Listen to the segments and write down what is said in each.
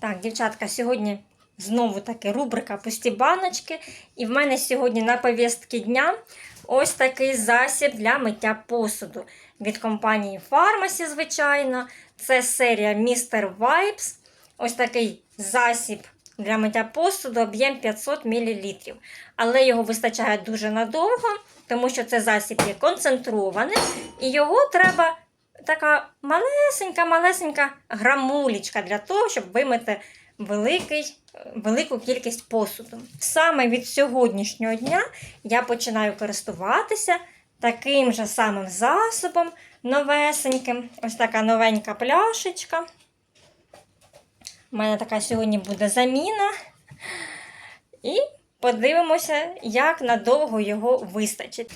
Так, дівчатка, сьогодні знову таки рубрика Пусті баночки. І в мене сьогодні на повістки дня ось такий засіб для миття посуду від компанії Pharmacy, звичайно. Це серія Mr. Vibes. Ось такий засіб для миття посуду, об'єм 500 мл. Але його вистачає дуже надовго, тому що це засіб є концентрований, і його треба така малесенька-малесенька грамулечка для того, щоб вимити великий, велику кількість посуду. Саме від сьогоднішнього дня я починаю користуватися таким же самим засобом новесеньким. Ось така новенька пляшечка. У мене така сьогодні буде заміна. І подивимося, як надовго його вистачить.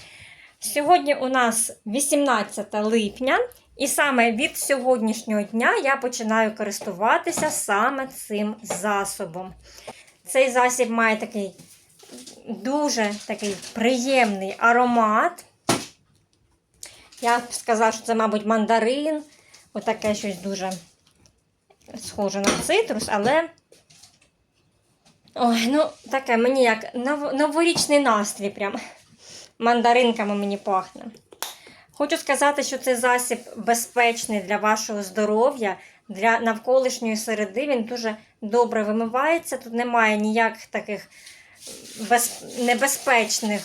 Сьогодні у нас 18 липня, і саме від сьогоднішнього дня я починаю користуватися саме цим засобом. Цей засіб має такий дуже такий приємний аромат. Я б сказала, що це, мабуть, мандарин. Отаке щось дуже схоже на цитрус, але. Ой, ну таке мені як новорічний настрій прям. Мандаринками мені пахне. Хочу сказати, що цей засіб безпечний для вашого здоров'я, для навколишньої середи. Він дуже добре вимивається. Тут немає ніяких таких без... небезпечних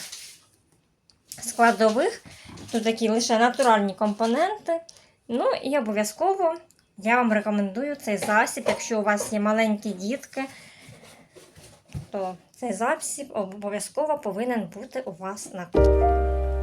складових. Тут такі лише натуральні компоненти. Ну і обов'язково я вам рекомендую цей засіб, якщо у вас є маленькі дітки, то цей засіб обов'язково повинен бути у вас на кухні.